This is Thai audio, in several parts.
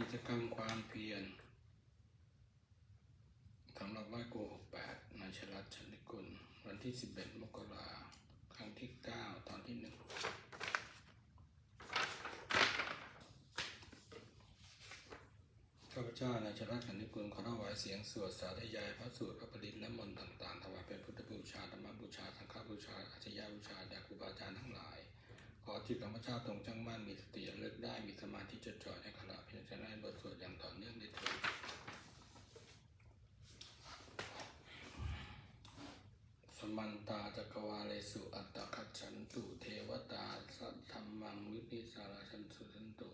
กิจกรรมความเพียรสำหรับไหว้โกหกแปดนายชลัดชันติกุล วันที่ 11 มกราครั้งที่ 9 ตอนที่หนึ่งข้าพเจ้านายชลัดชันติกุลขอถวายเสียงสวดสาธยายพระสูตรพระปริตและมนต์ต่างๆถวายเป็นพุทธบูชาธรรมบูชาสังฆบูชาอาชญาบูชาแด่ครูบาอาจารย์ทั้งหลาย ขอจิตของพระเจ้าตรงจังมั่นมีสติระลึกได้มีสมาธิจดจ่อในขณะเพียรจะได้บทสวดอย่างต่อเนื่องได้เถิดสมันตาจั กวาเลสุอัตตคัจฉันตุ เทวตาสัทธัมมังวิปิสาราชันสุสันตุ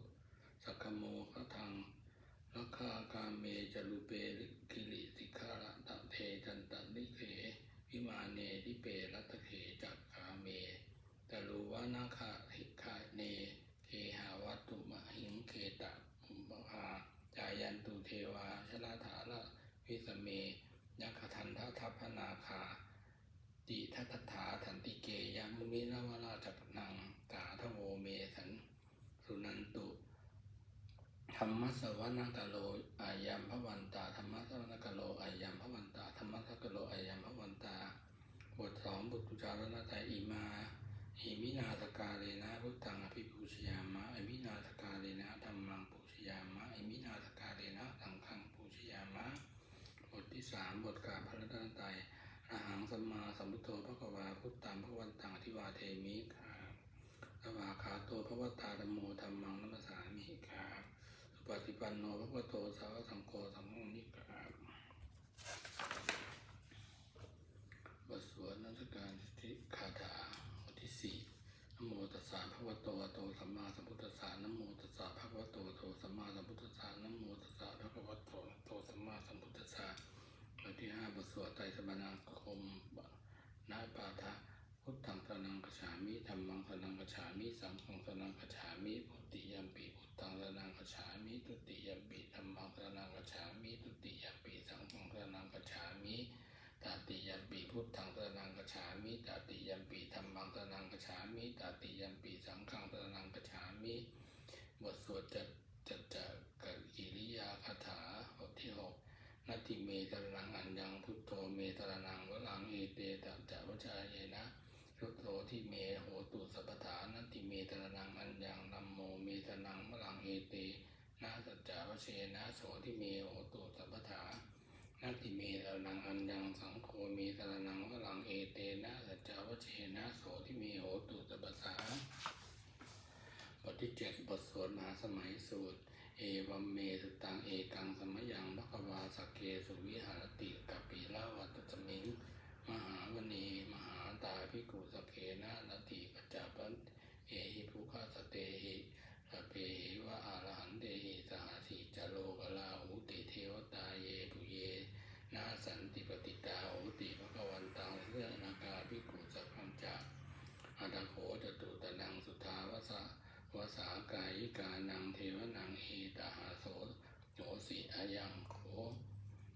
สักโมขทังลักขากาเมจลุเปริกิริสิกขาระตะเทจันตนิเขวิมาเนทิเปรัตเขจักขาเมตรูวานาคาหิคายนเคหาวัตตุมหิงเคตะมุปภาจายันตุเทวาชลาถาละวิสเมยักขทันททัพพนาคา ติทัตถาทันติเกยามุนินาวราจักนังกาทโวเมสันสุนันตุธรรมสวนากโลอายัมพวันตาธรรมสวนาคโลอายัมพวันตาธรรมสกโลอายัมพวันตาบทสองบุตรจารณตาอิมาอิมินาสกาเลนะพุทธังอภิปูชยามะอิมินาสกาเลนะธรรมังปูชยามะอิมินาสกาเลนะสังฆังปูชยามะบทที่สามบทกาพระรัตนตรัย อรหังสัมมาสัมพุทโธพระกวาพุทธังพระวันตังอธิวาเทมิครับสวาขาโตพระวตาธรรมโมธรรมังนัมสสามิครับสุปฏิปันโนพระพุทโธสาวสังโฆสังฆนิครับบทสวดนักการสิทธิคาถาบทที่สี่นโมตัสสะภะคะวะโตโตสัมมาสัมพุทธัสสะนโมตัสสะภะคะวะโตโตสัมมาสัมพุทธัสสะนโมตัสสะภะคะวะโตโตสัมมาสัมพุทธัสสะ บทที่ห้าบทสวดไตรสรณนาคมนาปาทะพุทธังสรณังกฉามิธัมมังสรณังกฉามิสังฆังสรณังกฉามิพุทธิยัมปิพุทธังสรณังกฉามิทุติยัมปิธัมมังสรณังกฉามิทุติยัมปิสังฆังสรณังกฉามิตาติยัมปีพุทธังสนังกฉามิตาติยัมปีธรรมังสนังกฉามิตาติยัมปีสังฆังสนังกฉามิบทสวดจัดจัดจักกิริยาคาถาบทที่หก นาติเมตรนังอัญญังพุทโธเมตระนังวลังเอเตตัจจวชายเยนะพุทโธที่เมโหตุสัพพทานาติเมตระนังอัญญังนัมโมเมตระนังวลังเอเตนะสัจจาวเชนะโสที่เมโหตุสัพพทานาติเมตระนังอัญญังสังโฆเมตระนังวลังเอเตนะสัจจาวเชนะโสทิเมโหตุตปสสาบทที่เจ็ดบทสวดมหาสมัยสูตร เอวัมเมสตังเอกังสมยังภควาสกเกสุวิหารติกปปิลาวัตสมิงมหาวณีมหาตาภิกขุสกเคนะนติปัจจาปันเอหิภูคาสเตหิระเปหิวะอารหันเตหิสหสีจโลกลาหูติเทวตาเยปุเยนาสันติปติตาโหติภควันตังเรื่องนาคาภิกขุสัพพัญจะอัตโขจตุตนังสุทาวสะวสากายิกานังเทวนังเอาโสโหสิอายังโข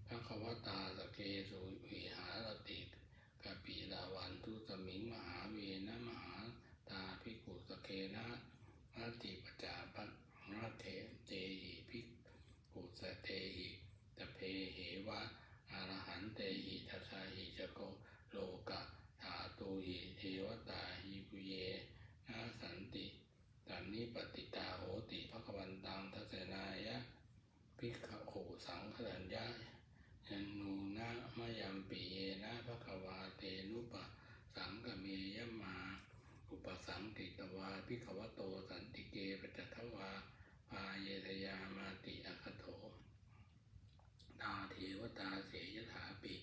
ภควตาสเกสุวิหารติกปีลาวันทุสมิงมหาเวนะมหาตาภิกขุสเกนะนาติปจาปันนาเทเตหิภิกขุสเตหิตเพเหวะ อรหันเตหิทัสสะหิจโกโลกะถาตุหิเทวตาหิปุเยนาสันติตันนิปติตาโหติภควันตังทัสสนายะภิกข โหสังขรัญญายันนูนะมะยัมปิเยนะภควาเตนุปะสังกเมยมา อุปสังกิตวาภิขวโตสันติเกปจัตวาปาเยทยามาติอคโถตาเทวตาเสยถาปิ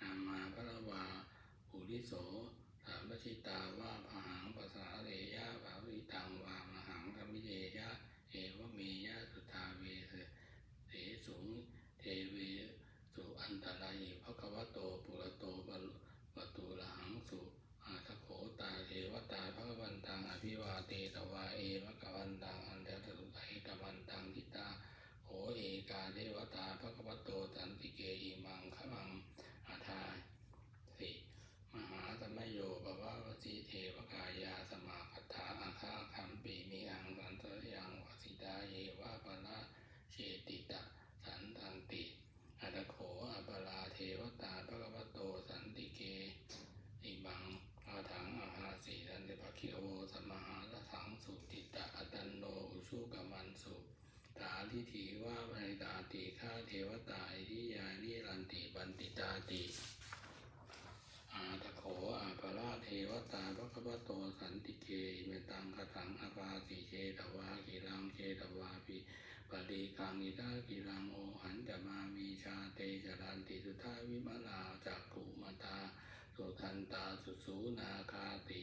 นามาพระวาปุริโสสามชิตาว่าพหังภาษาเรยะภาวิตังวามหังธรรมิเยยะเอวเมยะสุทาเวเสเสสุงเทเวสุอันตรายภควโตปุระโตปะปะตุระหังสุอาทโขตาเทวตาภควันตังอภิวาเตตวาเอภควันตังอันเดตสุไทกวันตังทิตา โหเอกาเทวตาภควโตสันติเกอิมังขมังอาทาสิมหาสมโยปวาวสีเทวกายาสมาคถาอาคาคัมปี ทิโอสมหาละสังสุติตะอตันโนอุชุกมันสุตา ทิถีว่าไพตาติข้าเทวตาอิทิยานิรันติบันติตาติ อาตะโขอาภราเทวตาพระคัมโตสันติเกเมตังคถังอาภาสิเชตวากิรังเชตวาปิปฏิคังอิทากิรังโอหันจะมามีชาเตจรันติสุทาวิมลาจักขุมตาสุทันตาสุสูนาคาติ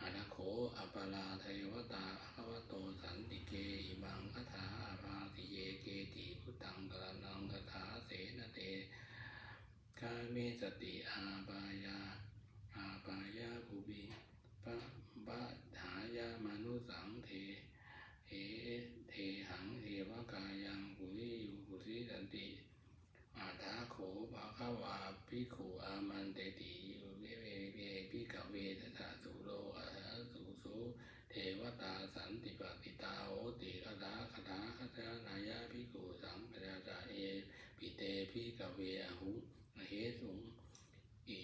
อาตะโขอปปราเทวตาภควโตสันติเกอิมังคถาอาภาสิเยเกติพุทธังกรนังคถาเสนเตกาเมสติอาบายา อาบายาภูบิปะบะหายามนุสังเทเหเทหังเทวกายังปุริยุปุริสันติอาทาโขภาควาภิกขุอามันเตติยุเวเวเวภิกขเวทตาสุ เทวตาสันติปติตาโหติคตาคตาคตานายาภิกขุสังปราจาเอปิเตภิกขเวอหุเหสุงอิ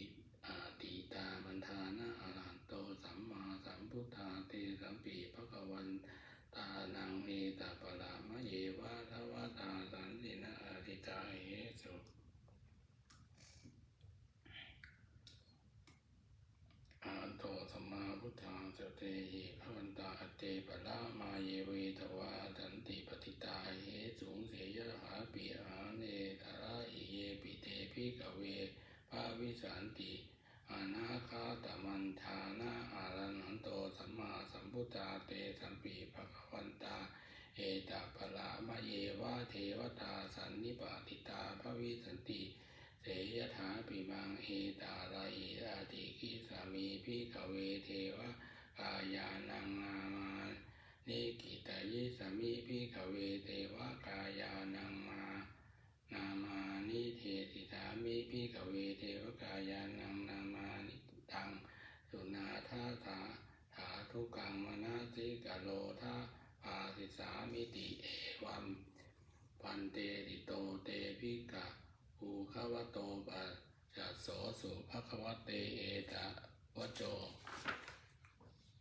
อาติตามันทานะอรันโตสัมมาสัมพุทธาเตสัมปีพระกวันตานังเอตาปะรามะเยวะทวตาสันตินะอาทิตาเหสุ อาโตสัมมาพุทธังสเตหิภวันตาอเตปะละมาเยเวทวาตันติปฏิตาเหสุงเสยหาปิอาเนตระอิเยปิ พิกเวภาวิสันติอานาคาตมันทานาอารันันโตสัมมาสัมพุทธาเตสัมปีภวันตาเอตาปละมะเยวะเทวตาสันนิปาติตาภวิสันติเสยถาปิมังเอตาลายอาติกิสามีพิกเวเทวะกายานังนามานิกิตายิสามีพิกเวเทวะกายานังมา นิเทติสามีพิกเวเทวกายานังนามานิตังสุนาทาถาถาทุกังมนาสิกโลทาภาสิสามิติเอวัมปันเตติโตเตภิกะภูขวโตปัสสะโสสุภควเตเอตะวะโจ